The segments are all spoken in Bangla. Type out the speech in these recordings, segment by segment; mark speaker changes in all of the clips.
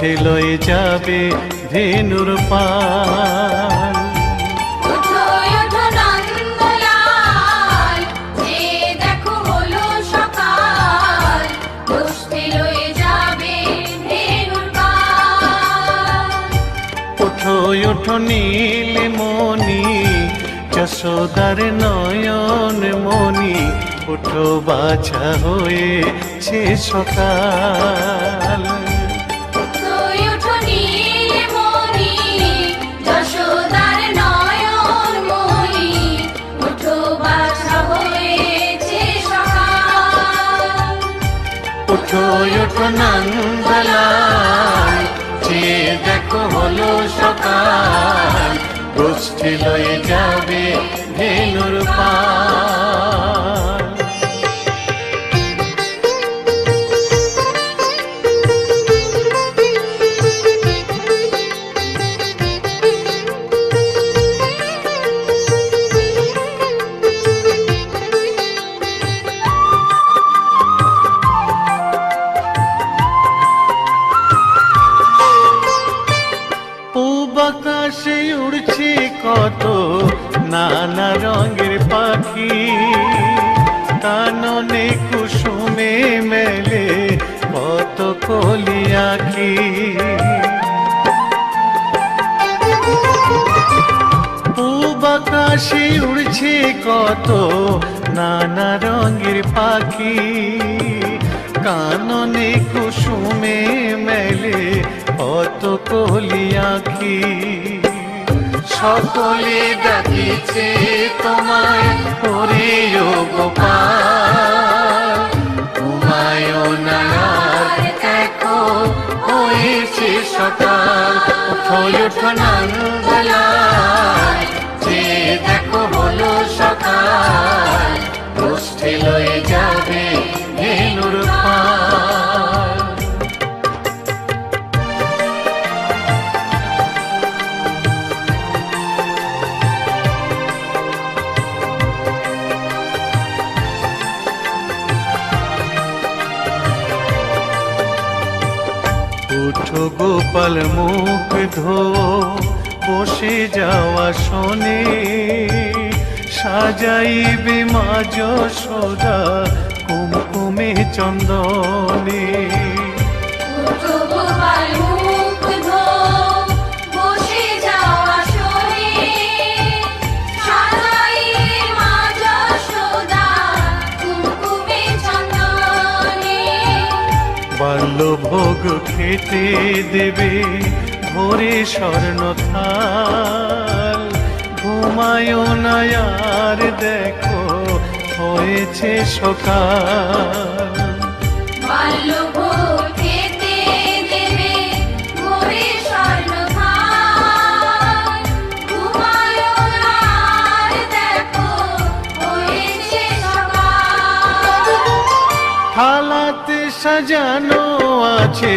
Speaker 1: গোষ্ঠী লয়ে যাবে ধেনুর পাল।
Speaker 2: ওঠো
Speaker 1: নীল মনি যশোদার নয়ন মনি ওঠো বাছা হয়েছে সকাল।
Speaker 2: ওঠো
Speaker 1: নন্দলাল যে দেখো হলো সকাল গোষ্ঠী লয়ে যাবে ভেলুর পাল। আকাশে উড়ছে কত, নানা রঙের পাখি। কাননে কুসুমে মেলে কত আখি। সকলে ডাকিছে তোমায় দেখো, হয়েছে সকাল। ওঠো ওঠো নন্দলাল যে দেখো হলো সকাল গোষ্ঠী লয়ে যাবে ধেনুর উঠো গোপাল মুখ ধো। বসে যাওয়া শোনে, সাজাইবে মা যশোদা কুমকুমে চন্দনে
Speaker 2: ওঠো গোপাল মুখ ধো বসে যাওয়া শোনে সাজাই মা যশোদা কুমকুমে চন্দনে।
Speaker 1: বাল্যভোগ খেতে দেবে ভোরে স্বর্ণ থাল ঘুমায় দেখো হয়েছে সকাল। থালাতে সাজানো আছে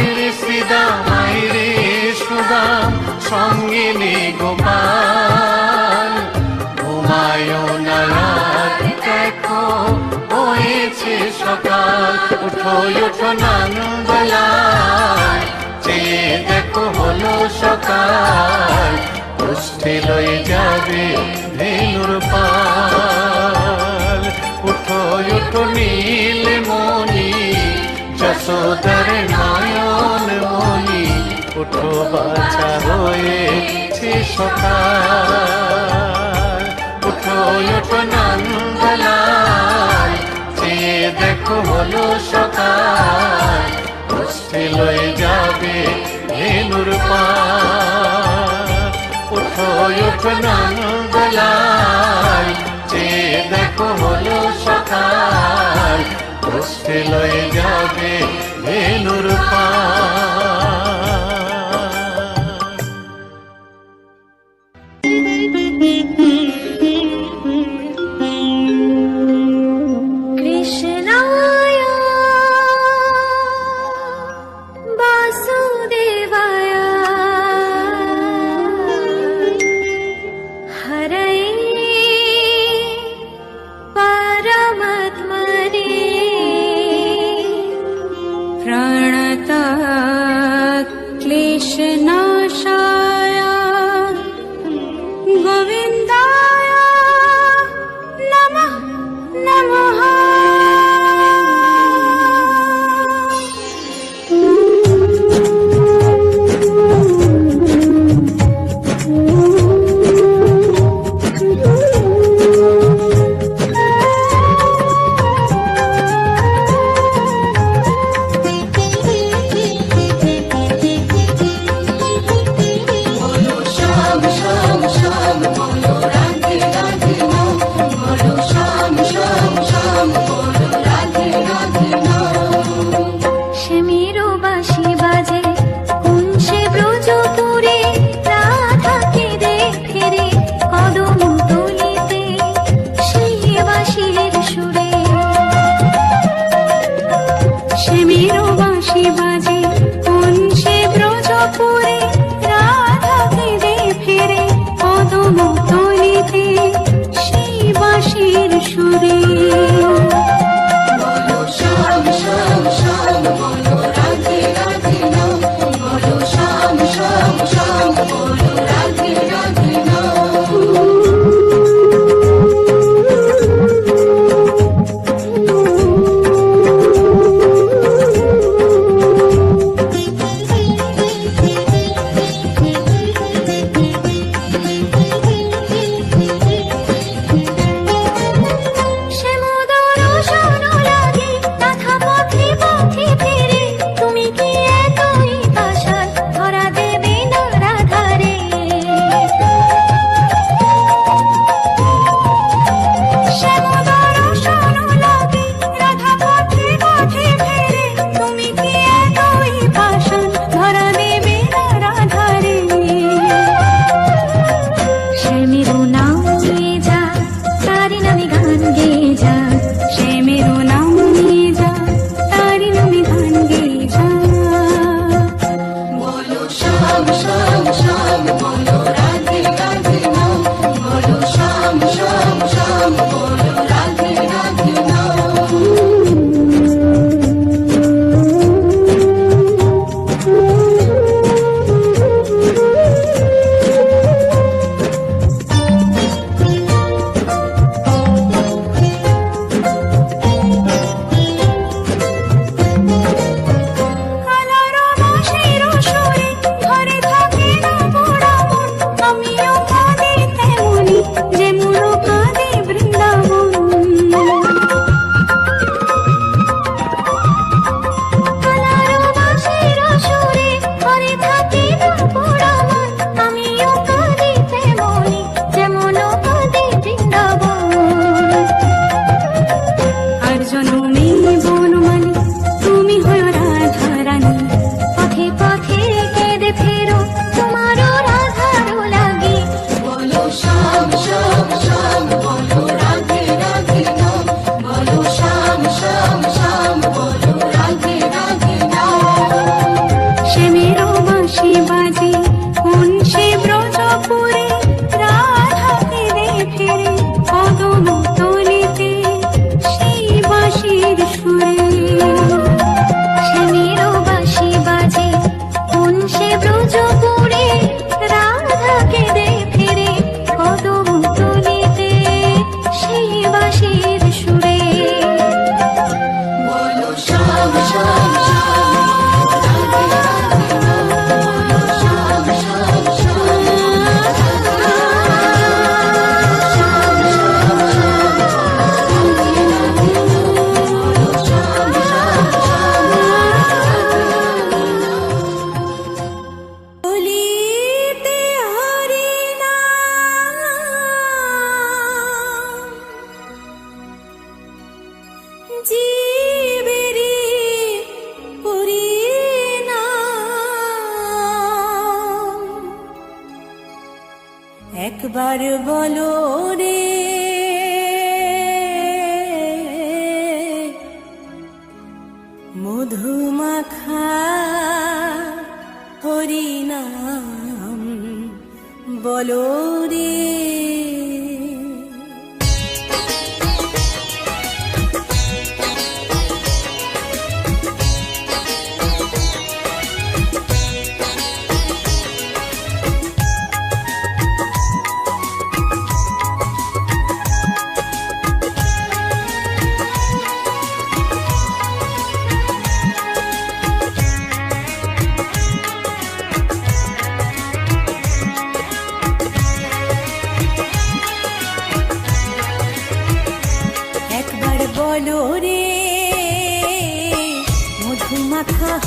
Speaker 1: আইরে শ্রীদাম আইরে সুদাম সঙ্গে গোপাল ঘুমায় না দেখো, হয়েছে সকাল। উঠো উঠো নন্দলাল চেয়ে দেখো, হলো সকাল। লয়ে যাবে পাল। উঠো উঠো, নীল মনি যশোদার উঠো বাছা হয়েছে সকাল। উঠো উঠো নন্দলাল, চেয়ে দেখো হলো সকাল। গোষ্ঠী লয়ে যাবে পাল। উঠো উঠো নন্দলাল, চেয়ে
Speaker 2: দেখো হলো সকাল। কষ্টে লয়ে যাবে ধেনুর পাল।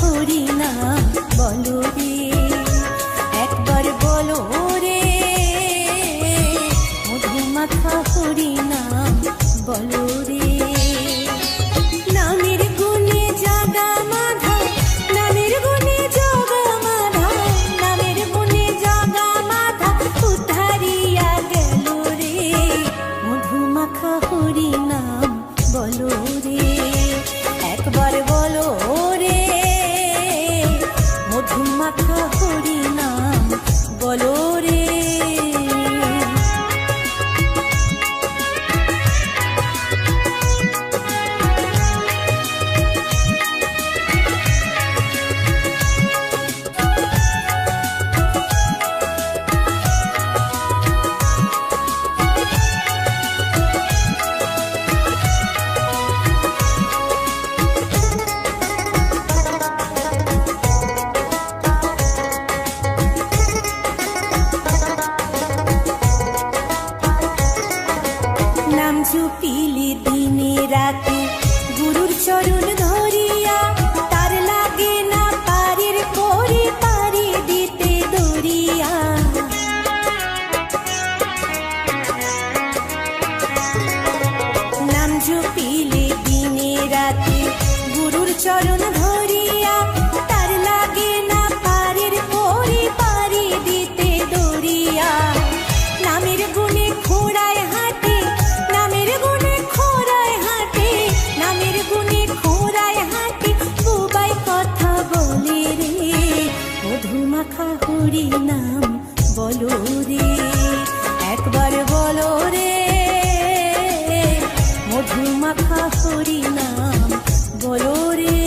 Speaker 3: মধুমাখা হরিনা বলো রে। একবার রে বলো রে। গুণে মাধা, নামের গুণে মাধা মাধা গেল রে। হরি নাম বলো রে। একবার বলো মধুমাখা হরি নাম বলো নাম জুপিলে দিনে রাতে গুরুর চরণ ধরিয়া হরি নাম বলো রে একবার বলো মধুমাখা হরি নাম বলো রে।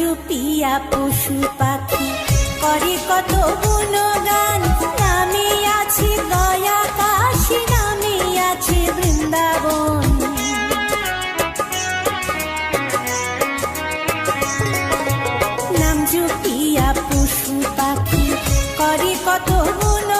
Speaker 3: জুপিয়া পশু পাখি। করে কত গুণগান বৃন্দাবন। নাম জুপিয়া পশু পাখি করে কত গুণগান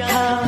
Speaker 4: रखा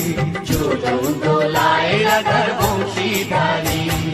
Speaker 4: দোলায় রাধার বংশীধারী।